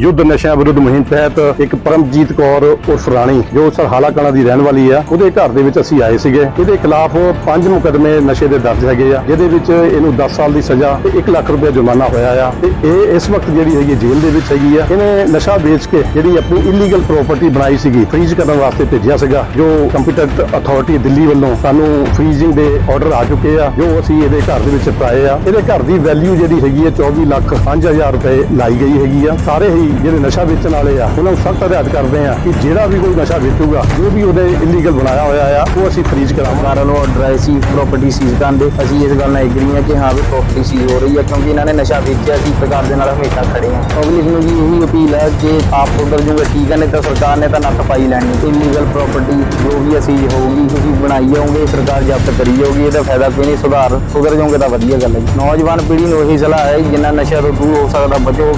ਯੁੱਧ ਨਸ਼ਿਆਂ ਵਿਰੁੱਧ ਮੁਹਿੰਮ ਤਹਿਤ ਇੱਕ ਪਰਮਜੀਤ ਕੌਰ ਉਰਫ ਰਾਣੀ, ਜੋ ਸਰਹਾਲਾ ਕਲਾਂ ਦੀ ਰਹਿਣ ਵਾਲੀ ਆ, ਉਹਦੇ ਘਰ ਦੇ ਵਿੱਚ ਅਸੀਂ ਆਏ ਸੀਗੇ। ਇਹਦੇ ਖਿਲਾਫ ਪੰਜ ਮੁਕਦਮੇ ਨਸ਼ੇ ਦੇ ਦਰਜ ਹੈਗੇ ਆ, ਜਿਹਦੇ ਵਿੱਚ ਇਹਨੂੰ 10 ਸਾਲ ਦੀ ਸਜ਼ਾ ਤੇ 1 ਲੱਖ ਰੁਪਏ ਜੁਰਮਾਨਾ ਹੋਇਆ ਆ। ਤੇ ਇਹ ਇਸ ਵਕਤ ਜਿਹੜੀ ਹੈਗੀ ਜੇਲ੍ਹ ਦੇ ਵਿੱਚ ਹੈਗੀ ਆ, ਇਹਨੇ ਨਸ਼ਾ ਵੇਚ ਕੇ ਜਿਹੜੀ ਆਪਣੀ ਇਲੀਗਲ ਪ੍ਰਾਪਰਟੀ ਬਣਾਈ ਸੀਗੀ ਫ੍ਰੀਜ਼ ਕਰਨ ਵਾਸਤੇ ਭੇਜਿਆ ਸੀਗਾ, ਜੋ ਕੰਪੀਟੈਂਟ ਅਥਾਰਟੀ ਦਿੱਲੀ ਵੱਲੋਂ ਸਾਨੂੰ ਫ੍ਰੀਜ਼ਿੰਗ ਦੇ ਆਰਡਰ ਆ ਚੁੱਕੇ ਆ, ਜੋ ਅਸੀਂ ਇਹਦੇ ਘਰ ਦੇ ਵਿੱਚ ਪਾਏ ਆ। ਇਹਦੇ ਘਰ ਦੀ ਵੈਲਿਊ ਜਿਹੜੀ ਹੈਗੀ ਹੈ 24 ਲੱਖ 5000 ਰੁਪਏ ਲਾਈ ਗਈ ਹੈਗੀ ਆ। ਸਾਰੇ ਹੀ ਜਿਹੜੇ ਨਸ਼ਾ ਵੇਚਣ ਵਾਲੇ ਆ, ਉਹਨਾਂ ਨੂੰ ਸਖਤ ਹਦਾਇਤ ਕਰਦੇ ਆ ਕਿ ਜਿਹੜਾ ਵੀ ਕੋਈ ਨਸ਼ਾ ਵੇਚੂਗਾ, ਜੋ ਵੀ ਉਹਦੇ ਇਲੀਗਲ ਬਣਾਇਆ ਹੋਇਆ ਆ, ਉਹ ਅਸੀਂ ਫ੍ਰੀਜ਼ ਕਰਾਂਗੇ ਸਰਕਾਰ ਵੱਲੋਂ ਆਰਡਰ ਆਏ ਸੀ ਪ੍ਰਾਪਰਟੀ ਸੀਜ਼ ਕਰਨ ਦੇ। ਅਸੀਂ ਇਸ ਗੱਲ ਨਾਲ ਐਗਰੀ ਹਾਂ ਕਿ ਹਾਂ ਵੀ ਪ੍ਰਾਪਰਟੀ ਸੀਜ਼ ਹੋ ਰਹੀ ਹੈ ਕਿਉਂਕਿ ਇਹਨਾਂ ਨੇ ਨਸ਼ਾ ਵੇਚਿਆ ਸੀ ਸਰਕਾਰ ਦੇ ਨਾਲ ਹਮੇਸ਼ਾ ਖੜੇ ਹਾਂ ਪਬਲਿਕ ਨੂੰ ਵੀ ਇਹੀ ਅਪੀਲ ਹੈ ਕਿ ਆਪ ਉਧਰ ਜੂਗਾ ਠੀਕ ਹੈ ਤਾਂ ਸਰਕਾਰ ਨੇ ਤਾਂ ਨੱਥ ਪਾਈ ਲੈਣੀ ਇਲੀਗਲ ਪ੍ਰਾਪਰਟੀ ਜੋ ਵੀ ਅਸੀਂ ਹੋਊਗੀ, ਤੁਸੀਂ ਬਣਾਈ ਜਾਓਗੇ, ਸਰਕਾਰ ਜ਼ਬਤ ਕਰੀ ਜਾਊਗੀ, ਇਹਦਾ ਫਾਇਦਾ ਕੋਈ ਨਹੀਂ, ਸੁਧਾਰ ਸੁਧਰ ਜਾਓਗੇ ਤਾਂ ਵਧੀਆ ਗੱਲ ਹੈ ਜੀ। ਨੌਜਵਾਨ ਪੀੜ੍ਹੀ ਨੂੰ ਇਹੀ ਸਲਾਹ ਹੈ ਕਿ ਜਿੰਨਾ ਨਸ਼ਾ ਤੋਂ ਦੂਰ ਹੋ ਸਕਦਾ ਬਚੋ।